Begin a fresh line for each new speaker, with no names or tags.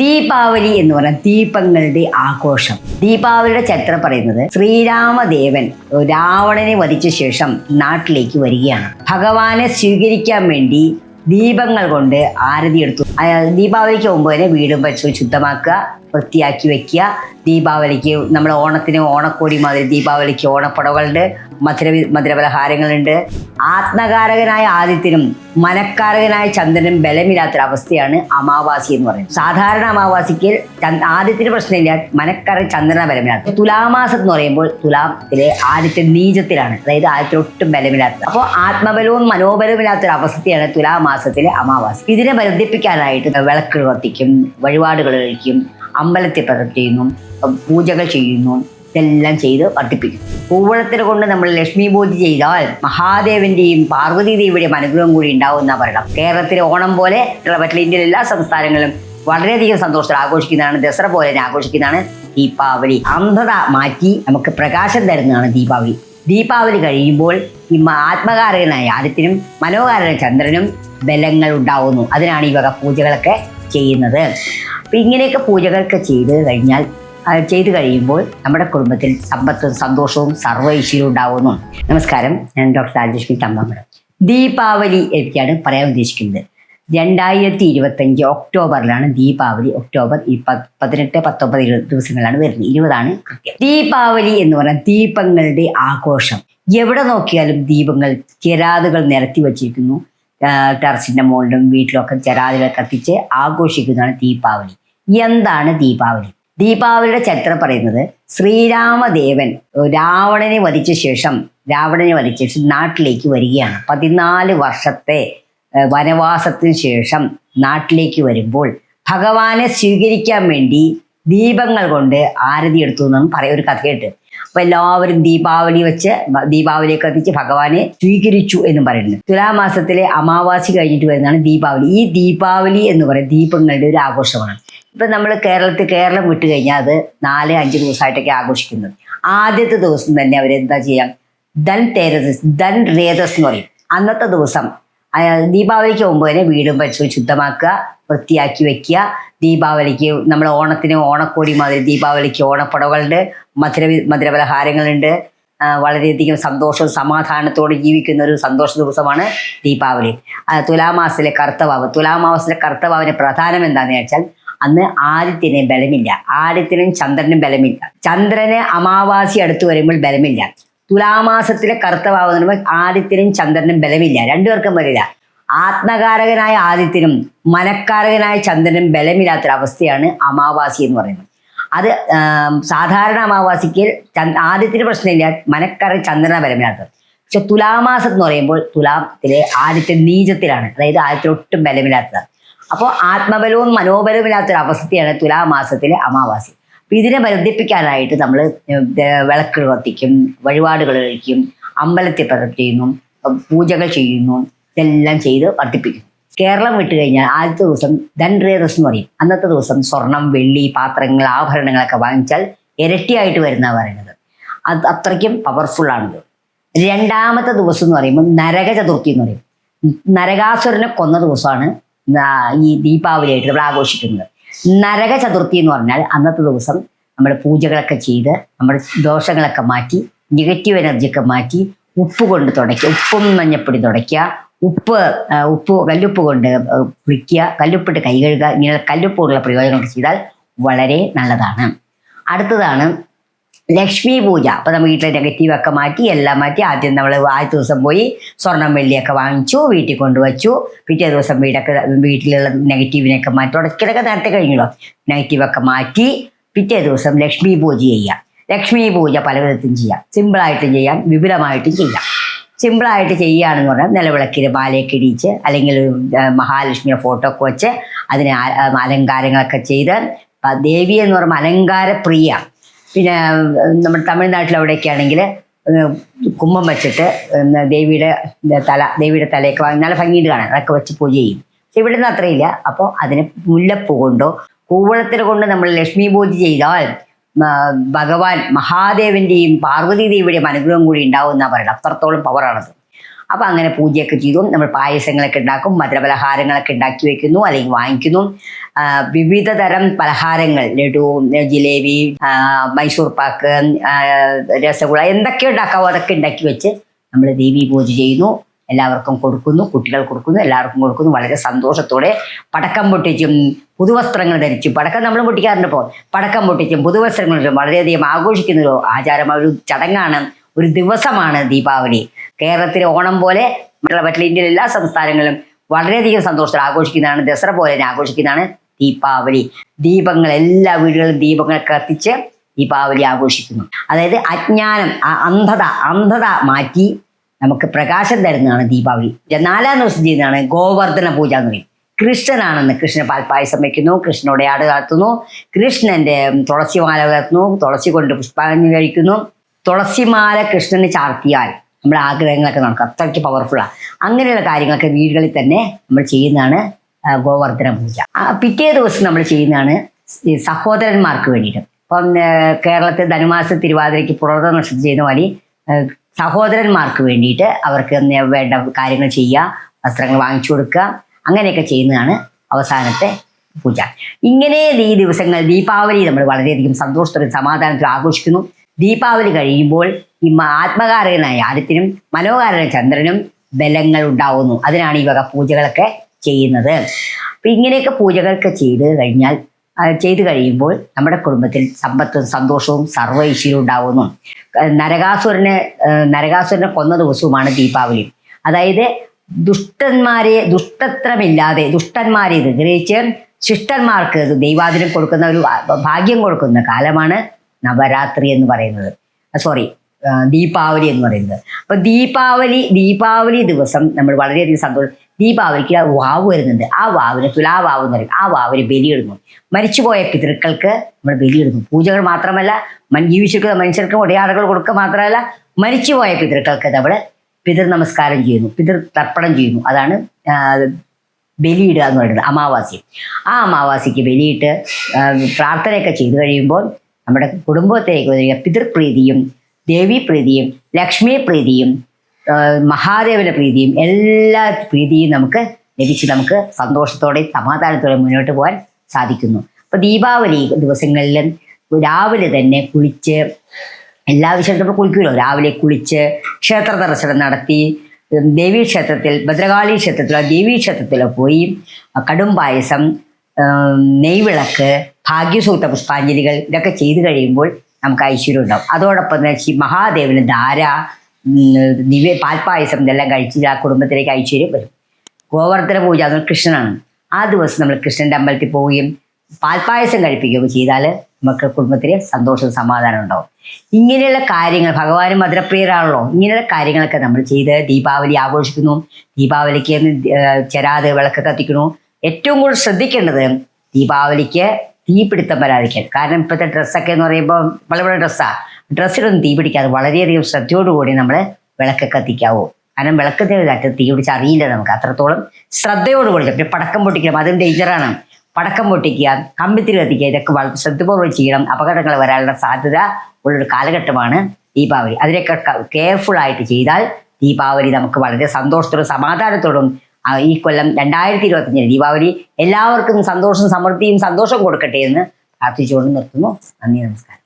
ദീപാവലി എന്ന് പറഞ്ഞാൽ ദീപങ്ങളുടെ ആഘോഷം. ദീപാവലിയുടെ ചരിത്രം പറയുന്നത് ശ്രീരാമദേവൻ രാവണനെ വധിച്ച ശേഷം നാട്ടിലേക്ക് വരികയാണ്. ഭഗവാനെ സ്വീകരിക്കാൻ വേണ്ടി ദീപങ്ങൾ കൊണ്ട് ആരതി എടുത്തു. ദീപാവലിക്ക് മുമ്പ് തന്നെ വീടും പരിസരവും ശുദ്ധമാക്കുക വൃത്തിയാക്കി വെക്കുക. ദീപാവലിക്ക് നമ്മൾ ഓണത്തിന് ഓണക്കോടി മാതിരി ദീപാവലിക്ക് ഓണപ്പടവുകളുണ്ട് മധുര മധുരപലഹാരങ്ങളുണ്ട്. ആത്മകാരകനായ ആദിത്യനും മനക്കാരകനായ ചന്ദ്രനും ബലമില്ലാത്തൊരവസ്ഥയാണ് അമാവാസി എന്ന് പറയുന്നത്. സാധാരണ അമാവാസിക്ക് ആദ്യത്തിന് പ്രശ്നമില്ല മനക്കാരൻ ചന്ദ്രന ബലമില്ലാത്ത തുലാമാസം എന്ന് പറയുമ്പോൾ തുലാത്തിലെ ആദിത്യ നീചത്തിലാണ്. അതായത് ആദ്യത്തിൽ ഒട്ടും ബലമില്ലാത്തത്. അപ്പോൾ ആത്മബലവും മനോബലവും ഇല്ലാത്തൊരു തുലാമാസത്തിലെ അമാവാസി. ഇതിനെ ബന്ധിപ്പിക്കാനായിട്ട് വിളക്ക് കത്തിക്കും വഴിപാടുകൾ കഴിക്കും അമ്പലത്തിൽ പ്രവർത്തിക്കുന്നു പൂജകൾ ചെയ്യുന്നു ഇതെല്ലാം ചെയ്ത് വർദ്ധിപ്പിക്കും. പൂവളത്തിന് കൊണ്ട് നമ്മൾ ലക്ഷ്മി പൂജ ചെയ്താൽ മഹാദേവന്റെയും പാർവതി ദേവിയുടെയും അനുഗ്രഹം കൂടി ഉണ്ടാവും പറയണം. കേരളത്തിലെ ഓണം പോലെ മറ്റുള്ള ഇന്ത്യയിലെ എല്ലാ സംസ്ഥാനങ്ങളും വളരെയധികം സന്തോഷത്തിൽ ആഘോഷിക്കുന്നതാണ് ദസറ പോലെ തന്നെ ആഘോഷിക്കുന്നതാണ് ദീപാവലി. അന്ധത മാറ്റി നമുക്ക് പ്രകാശം തരുന്നതാണ് ദീപാവലി. ദീപാവലി കഴിയുമ്പോൾ ഈ ആത്മകാരകനായ ആദിത്യനും മനോകാരനായ ചന്ദ്രനും ബലങ്ങൾ ഉണ്ടാവുന്നു. അതിനാണ് ഈ വക പൂജകളൊക്കെ ചെയ്യുന്നത്. അപ്പം ഇങ്ങനെയൊക്കെ പൂജകളൊക്കെ ചെയ്ത് കഴിഞ്ഞാൽ ചെയ്തു കഴിയുമ്പോൾ നമ്മുടെ കുടുംബത്തിൽ സമ്പത്തും സന്തോഷവും സർവ ഐശ്വര്യവും ഉണ്ടാവുന്നു. നമസ്കാരം. ഞാൻ ഡോക്ടർ രാജലക്ഷ്മി തമ്പാമരം ദീപാവലി എനിക്കാണ് പറയാൻ ഉദ്ദേശിക്കുന്നത്. രണ്ടായിരത്തി ഇരുപത്തഞ്ച് ഒക്ടോബറിലാണ് ദീപാവലി. ഒക്ടോബർ പതിനെട്ട് പത്തൊമ്പത് ഇരുപത് ദിവസങ്ങളാണ് വരുന്നത്. ഇരുപതാണ് കൃത്യം. ദീപാവലി എന്ന് പറഞ്ഞാൽ ദീപങ്ങളുടെ ആഘോഷം. എവിടെ നോക്കിയാലും ദീപങ്ങൾ കിരാതുകൾ നിരത്തി വച്ചിരിക്കുന്നു. ടെറസിന്റെ മുകളിലും വീട്ടിലൊക്കെ ചരാതിലെ കത്തിച്ച് ആഘോഷിക്കുന്നതാണ് ദീപാവലി. എന്താണ് ദീപാവലി? ദീപാവലിയുടെ ചരിത്രം പറയുന്നത് ശ്രീരാമദേവൻ രാവണനെ വധിച്ച ശേഷം രാവണനെ വധിച്ച ശേഷം നാട്ടിലേക്ക് വരികയാണ്. പതിനാല് വർഷത്തെ വനവാസത്തിന് ശേഷം നാട്ടിലേക്ക് വരുമ്പോൾ ഭഗവാനെ സ്വീകരിക്കാൻ വേണ്ടി ദീപങ്ങൾ കൊണ്ട് ആരതി എടുത്തു എന്നും പറയൊരു കഥ കേട്ട്. അപ്പൊ എല്ലാവരും ദീപാവലി വെച്ച് ദീപാവലി കത്തിച്ച് ഭഗവാനെ സ്വീകരിച്ചു എന്ന് പറയുന്നത്. തുലാമാസത്തിലെ അമാവാസി കഴിഞ്ഞിട്ട് വരുന്നതാണ് ദീപാവലി. ഈ ദീപാവലി എന്ന് പറയുന്നത് ദീപങ്ങളുടെ ഒരു ആഘോഷമാണ്. ഇപ്പൊ നമ്മൾ കേരളത്തിൽ കേരളം വിട്ടു കഴിഞ്ഞാൽ അത് നാല് അഞ്ച് ദിവസമായിട്ടൊക്കെ ആഘോഷിക്കുന്നത്. ആദ്യത്തെ ദിവസം തന്നെ അവരെന്താ ചെയ്യാം? ധൻ തേരസ് ധൻ രേതസ് എന്ന് പറയും. അന്നത്തെ ദിവസം ദീപാവലിക്ക് മുമ്പ് തന്നെ വീടും പരിസരവും ശുദ്ധമാക്കുക വൃത്തിയാക്കി വെക്കുക. ദീപാവലിക്ക് നമ്മൾ ഓണത്തിന് ഓണക്കോടി മാതിരി ദീപാവലിക്ക് ഓണപ്പടകളുണ്ട് മധുര മധുരപലഹാരങ്ങളുണ്ട്. വളരെയധികം സന്തോഷവും സമാധാനത്തോടെ ജീവിക്കുന്ന ഒരു സന്തോഷ ദിവസമാണ് ദീപാവലി. തുലാമാസത്തിലെ കർത്തവാവ്. തുലാമാസത്തിലെ കർത്തവാവിന് പ്രധാനം എന്താണെന്ന് വെച്ചാൽ അന്ന് ആദിത്യന് ബലമില്ല. ആദിത്യനും ചന്ദ്രനും ബലമില്ല. ചന്ദ്രന് അമാവാസി അടുത്ത് വരുമ്പോൾ ബലമില്ല. തുലാമാസത്തിലെ കറുത്തവാവ് എന്ന് പറയുമ്പോൾ ആദിത്യനും ചന്ദ്രനും ബലമില്ല. രണ്ടുപേർക്കും ബലമില്ല. ആത്മകാരകനായ ആദിത്യനും മനക്കാരകനായ ചന്ദ്രനും ബലമില്ലാത്തൊരവസ്ഥയാണ് അമാവാസി എന്ന് പറയുന്നത്. അത് സാധാരണ അമാവാസിക്ക് ആദ്യത്തിന് പ്രശ്നമില്ല. മനക്കാരൻ ചന്ദ്രന ബലമില്ലാത്തത്. പക്ഷെ തുലാമാസം എന്ന് പറയുമ്പോൾ തുലാത്തിലെ ആദിത്യ നീചത്തിലാണ്. അതായത് ആദ്യത്തിൽ ഒട്ടും ബലമില്ലാത്തത് അപ്പോൾ ആത്മബലവും മനോബലവും ഇല്ലാത്തൊരു അവസ്ഥയാണ് തുലാമാസത്തിലെ അമാവാസി. ഇതിനെ വർദ്ധിപ്പിക്കാനായിട്ട് നമ്മൾ വിളക്ക് കത്തിക്കും വഴിപാടുകൾ കഴിക്കും അമ്പലത്തിൽ പ്രവർത്തിക്കുന്നു പൂജകൾ ചെയ്യുന്നു ഇതെല്ലാം ചെയ്ത് വർദ്ധിപ്പിക്കും. കേരളം വിട്ട് കഴിഞ്ഞാൽ ആദ്യത്തെ ദിവസം ധൻറേതസ് എന്ന് പറയും. അന്നത്തെ ദിവസം സ്വർണം വെള്ളി പാത്രങ്ങൾ ആഭരണങ്ങളൊക്കെ വാങ്ങിച്ചാൽ ഇരട്ടിയായിട്ട് വരുന്ന പറയുന്നത്. അത് അത്രയ്ക്കും പവർഫുൾ ആണിത്. രണ്ടാമത്തെ ദിവസം എന്ന് പറയുമ്പോൾ നരക ചതുർത്ഥി എന്ന് പറയും. നരകാസുരനെ കൊന്ന ദിവസമാണ് ഈ ദീപാവലിയായിട്ട് നമ്മൾ ആഘോഷിക്കുന്നത്. നരക ചതുർത്ഥി എന്ന് പറഞ്ഞാൽ അന്നത്തെ ദിവസം നമ്മൾ പൂജകളൊക്കെ ചെയ്ത് നമ്മുടെ ദോഷങ്ങളൊക്കെ മാറ്റി നെഗറ്റീവ് എനർജിയൊക്കെ മാറ്റി ഉപ്പ് കൊണ്ട് തുടയ്ക്കുക. ഉപ്പും മഞ്ഞപ്പൊടി തുടയ്ക്കുക. ഉപ്പ് ഉപ്പ് കല്ലുപ്പ് കൊണ്ട് കുളിക്കുക. കല്ലുപ്പിട്ട് കൈ കഴുകുക. ഇങ്ങനെ കല്ലുപ്പ് കൊണ്ടുള്ള പ്രയോജനങ്ങൾ ചെയ്താൽ വളരെ നല്ലതാണ്. അടുത്തതാണ് ലക്ഷ്മി പൂജ. അപ്പൊ നമ്മൾ വീട്ടിലെ നെഗറ്റീവ് ഒക്കെ മാറ്റി എല്ലാം മാറ്റി ആദ്യം നമ്മൾ ആദ്യ ദിവസം പോയി സ്വർണം വെള്ളിയൊക്കെ വാങ്ങിച്ചു വീട്ടിൽ കൊണ്ടുവച്ചു. പിറ്റേ ദിവസം വീടൊക്കെ വീട്ടിലുള്ള നെഗറ്റീവിനെയൊക്കെ മാറ്റി ഉടക്കിലൊക്കെ നേരത്തെ കഴിഞ്ഞല്ലോ. നെഗറ്റീവൊക്കെ മാറ്റി പിറ്റേ ദിവസം ലക്ഷ്മി പൂജ ചെയ്യാം. ലക്ഷ്മി പൂജ പല വിധത്തിലും ചെയ്യാം. സിമ്പിളായിട്ടും ചെയ്യാം വിപുലമായിട്ടും ചെയ്യാം. സിമ്പിളായിട്ട് ചെയ്യുകയാണെന്ന് പറഞ്ഞാൽ നിലവിളക്കിൽ മാലയൊക്കെ ഇടിയിച്ച് അല്ലെങ്കിൽ മഹാലക്ഷ്മിയുടെ ഫോട്ടോ ഒക്കെ വെച്ച് അതിന് അലങ്കാരങ്ങളൊക്കെ ചെയ്ത് ദേവി എന്ന് പറയുമ്പോൾ അലങ്കാരപ്രിയ. പിന്നെ നമ്മുടെ തമിഴ്നാട്ടിൽ അവിടെയൊക്കെ ആണെങ്കിൽ കുമ്പം വെച്ചിട്ട് ദേവിയുടെ തല ദേവിയുടെ തലയൊക്കെ വാങ്ങി നല്ല ഭംഗിയിട്ട് കാണാൻ. അതൊക്കെ വെച്ച് പൂജ ചെയ്യും. പക്ഷെ ഇവിടെ നിന്ന് അത്രയില്ല. അപ്പോൾ അതിന് മുല്ലപ്പൂ കൊണ്ടോ കൂവളത്തിൽ കൊണ്ട് നമ്മൾ ലക്ഷ്മി പൂജ ചെയ്താൽ ഭഗവാൻ മഹാദേവന്റെയും പാർവതി ദേവിയുടെയും അനുഗ്രഹം കൂടി ഉണ്ടാവും എന്നാണ് പറയുന്നത്. അത്രത്തോളം പവറാണത് അപ്പോൾ അങ്ങനെ പൂജയൊക്കെ ചെയ്തു. നമ്മൾ പായസങ്ങളൊക്കെ ഉണ്ടാക്കും മധുരപലഹാരങ്ങളൊക്കെ ഉണ്ടാക്കി വെക്കുന്നു അല്ലെങ്കിൽ വാങ്ങിക്കുന്നു. വിവിധ തരം പലഹാരങ്ങൾ ലഡു ജിലേബി മൈസൂർ പാക്ക് രസഗുള എന്തൊക്കെ ഉണ്ടാക്കാവോ അതൊക്കെ ഉണ്ടാക്കി വെച്ച് നമ്മൾ ദേവി പൂജ ചെയ്യുന്നു. എല്ലാവർക്കും കൊടുക്കുന്നു കുട്ടികൾ കൊടുക്കുന്നു എല്ലാവർക്കും കൊടുക്കുന്നു. വളരെ സന്തോഷത്തോടെ പടക്കം പൊട്ടിച്ചും പുതുവസ്ത്രങ്ങൾ ധരിച്ചും പടക്കം നമ്മൾ പൊട്ടിക്കാറുണ്ട് ഇപ്പോൾ പടക്കം പൊട്ടിച്ചും പുതുവസ്ത്രങ്ങൾ വളരെയധികം ആഘോഷിക്കുന്ന ഒരു ആചാരം ഒരു ചടങ്ങാണ് ഒരു ദിവസമാണ് ദീപാവലി. കേരളത്തിലെ ഓണം പോലെ മറ്റുള്ള ഇന്ത്യയിലെ എല്ലാ സംസ്ഥാനങ്ങളിലും വളരെയധികം സന്തോഷത്തിൽ ആഘോഷിക്കുന്നതാണ് ദസറ പോലെ തന്നെ ആഘോഷിക്കുന്നതാണ് ദീപാവലി. ദീപങ്ങൾ എല്ലാ വീടുകളിലും ദീപങ്ങൾ കത്തിച്ച് ദീപാവലി ആഘോഷിക്കുന്നു. അതായത് അജ്ഞാനം അന്ധത അന്ധത മാറ്റി നമുക്ക് പ്രകാശം തരുന്നതാണ് ദീപാവലി. നാലാം ദിവസം ചെയ്യുന്നതാണ് ഗോവർദ്ധന പൂജ എന്ന് പറയും. കൃഷ്ണനാണെന്ന് കൃഷ്ണ പാൽപ്പായസം വയ്ക്കുന്നു കൃഷ്ണനോട് ആട് കാത്തുന്നു കൃഷ്ണന്റെ തുളസിമാല കത്തുന്നു തുളസി കൊണ്ട് പുഷ്പാഞ്ജലി കഴിക്കുന്നു തുളസിമാല കൃഷ്ണന് ചാർത്തിയാൽ നമ്മുടെ ആഗ്രഹങ്ങളൊക്കെ നടക്കും. അത്രയ്ക്ക് പവർഫുള്ളാണ് അങ്ങനെയുള്ള കാര്യങ്ങളൊക്കെ വീടുകളിൽ തന്നെ നമ്മൾ ചെയ്യുന്നതാണ് ഗോവർദ്ധന പൂജ. പിറ്റേ ദിവസം നമ്മൾ ചെയ്യുന്നതാണ് സഹോദരന്മാർക്ക് വേണ്ടിയിട്ട്. ഇപ്പം കേരളത്തിൽ ധനുമാസ തിരുവാതിരയ്ക്ക് പുറത്ത നക്ഷത്രം ചെയ്യുന്ന പോലെ സഹോദരന്മാർക്ക് വേണ്ടിയിട്ട് അവർക്ക് വേണ്ട കാര്യങ്ങൾ ചെയ്യുക വസ്ത്രങ്ങൾ വാങ്ങിച്ചു കൊടുക്കുക അങ്ങനെയൊക്കെ ചെയ്യുന്നതാണ് അവസാനത്തെ പൂജ. ഇങ്ങനെ ഈ ദിവസങ്ങൾ ദീപാവലി നമ്മൾ വളരെയധികം സന്തോഷത്തോടെ സമാധാനത്തിൽ ആഘോഷിക്കുന്നു. ദീപാവലി കഴിയുമ്പോൾ ഈ ആത്മകാരകനായ ആദിത്യനും മനോകാരനായ ചന്ദ്രനും ബലങ്ങൾ ഉണ്ടാവുന്നു. അതിനാണ് ഈ വക പൂജകളൊക്കെ ചെയ്യുന്നത്. അപ്പൊ ഇങ്ങനെയൊക്കെ പൂജകളൊക്കെ ചെയ്ത് കഴിഞ്ഞാൽ ചെയ്തു കഴിയുമ്പോൾ നമ്മുടെ കുടുംബത്തിൽ സമ്പത്തും സന്തോഷവും സർവൈശ്വര്യവും ഉണ്ടാവുന്നു. നരകാസുരനെ നരകാസുരനെ കൊന്ന ദിവസവുമാണ് ദീപാവലി. അതായത് ദുഷ്ടന്മാരെ ദുഷ്ടത്രമില്ലാതെ ദുഷ്ടന്മാരെ നിഗ്രഹിച്ച് ശിഷ്ടന്മാർക്ക് ദൈവാദിനം കൊടുക്കുന്ന ഒരു ഭാഗ്യം കൊടുക്കുന്ന കാലമാണ് നവരാത്രി എന്ന് പറയുന്നത്. സോറി ദീപാവലി എന്ന് പറയുന്നത്. അപ്പൊ ദീപാവലി ദീപാവലി ദിവസം നമ്മൾ വളരെയധികം സന്തോഷം ദീപാവലിക്ക് വാവ് വരുന്നുണ്ട്. ആ വാവിന് തുലാവാവ് എന്ന് പറയും. ആ വാവിന് ബലിയിടുന്നു. മരിച്ചുപോയ പിതൃക്കൾക്ക് നമ്മൾ ബലിയിടുന്നു. പൂജകൾ മാത്രമല്ല ജീവിച്ചിരിക്കുന്ന മനുഷ്യർക്ക് ഒടയാടകൾ കൊടുക്കുക മാത്രമല്ല മരിച്ചുപോയ പിതൃക്കൾക്ക് നമ്മൾ പിതൃ നമസ്കാരം ചെയ്യുന്നു. പിതൃ തർപ്പണം ചെയ്യുന്നു. അതാണ് ബലിയിടുക എന്ന് പറയുന്നത് അമാവാസി. ആ അമാവാസിക്ക് ബലിയിട്ട് പ്രാർത്ഥനയൊക്കെ ചെയ്തു കഴിയുമ്പോൾ നമ്മുടെ കുടുംബത്തിലേക്ക് വരിക. പിതൃപ്രീതിയും ദേവീപ്രീതിയും ലക്ഷ്മി പ്രീതിയും ആ, മഹാദേവന്റെ പ്രീതിയും എല്ലാ പ്രീതിയും നമുക്ക് ലഭിച്ച് നമുക്ക് സന്തോഷത്തോടെ സമാധാനത്തോടെ മുന്നോട്ട് പോകാൻ സാധിക്കുന്നു. അപ്പൊ ദീപാവലി ദിവസങ്ങളിൽ രാവിലെ തന്നെ കുളിച്ച് എല്ലാ വിഷയത്തിലും നമ്മൾ കുളിക്കുമല്ലോ രാവിലെ കുളിച്ച് ക്ഷേത്ര ദർശനം നടത്തി ദേവീ ക്ഷേത്രത്തിൽ ഭദ്രകാളി ക്ഷേത്രത്തിലോ ദേവീ ക്ഷേത്രത്തിലോ പോയി കടും പായസം നെയ്വിളക്ക് ഭാഗ്യസൂക്ത പുഷ്പാഞ്ജലികൾ ഇതൊക്കെ ചെയ്തു കഴിയുമ്പോൾ നമുക്ക് ഐശ്വര്യം ഉണ്ടാവും. അതോടൊപ്പം തന്നെ മഹാദേവന് ധാര ദിവ്യ പാൽപ്പായസം ഇതെല്ലാം കഴിച്ച് ആ കുടുംബത്തിലേക്ക് ഐശ്വര്യം വരും. ഗോവർദ്ധന പൂജ അത് കൃഷ്ണനാണ്. ആ ദിവസം നമ്മൾ കൃഷ്ണന്റെ അമ്പലത്തിൽ പോവുകയും പാൽപ്പായസം കഴിപ്പിക്കുകയും ചെയ്താൽ നമുക്ക് കുടുംബത്തിന് സന്തോഷവും സമാധാനം ഉണ്ടാവും. ഇങ്ങനെയുള്ള കാര്യങ്ങൾ ഭഗവാനും മധുരപ്രിയരാണല്ലോ. ഇങ്ങനെയുള്ള കാര്യങ്ങളൊക്കെ നമ്മൾ ചെയ്ത് ദീപാവലി ആഘോഷിക്കുന്നു. ദീപാവലിക്ക് ചെരാത് വിളക്ക് കത്തിക്കുന്നു. ഏറ്റവും കൂടുതൽ ശ്രദ്ധിക്കേണ്ടത് ദീപാവലിക്ക് തീപിടുത്തം വരാതിരിക്കാൻ. കാരണം ഇപ്പോഴത്തെ ഡ്രസ്സൊക്കെ എന്ന് പറയുമ്പോൾ വളരെ ഡ്രസ്സാണ് ഡ്രസ്സിലൊന്നും തീ പിടിക്കാതെ വളരെയധികം ശ്രദ്ധയോടുകൂടി നമ്മൾ വിളക്ക് കത്തിക്കാവൂ കാരണം വിളക്കത്തിന് ഇതായിട്ട് തീ പിടിച്ച് അറിയില്ല നമുക്ക്. അത്രത്തോളം ശ്രദ്ധയോടുകൂടി പിന്നെ പടക്കം പൊട്ടിക്കണം അതും ഡേഞ്ചറാണ് പടക്കം പൊട്ടിക്കുക കമ്പിത്തിൽ കത്തിക്കുക ഇതൊക്കെ വളരെ ശ്രദ്ധപൂർവം ചെയ്യണം. അപകടങ്ങൾ വരാനുള്ള സാധ്യത ഉള്ളൊരു കാലഘട്ടമാണ് ദീപാവലി. അതിനൊക്കെ കെയർഫുൾ ആയിട്ട് ചെയ്താൽ ദീപാവലി നമുക്ക് വളരെ സന്തോഷത്തോടും സമാധാനത്തോടും ഈ കൊല്ലം രണ്ടായിരത്തി ഇരുപത്തിയഞ്ചിന് ദീപാവലി എല്ലാവർക്കും സന്തോഷം സമൃദ്ധിയും സന്തോഷം കൊടുക്കട്ടെ എന്ന് പ്രാർത്ഥിച്ചുകൊണ്ട് നിർത്തുന്നു. നന്ദി നമസ്കാരം.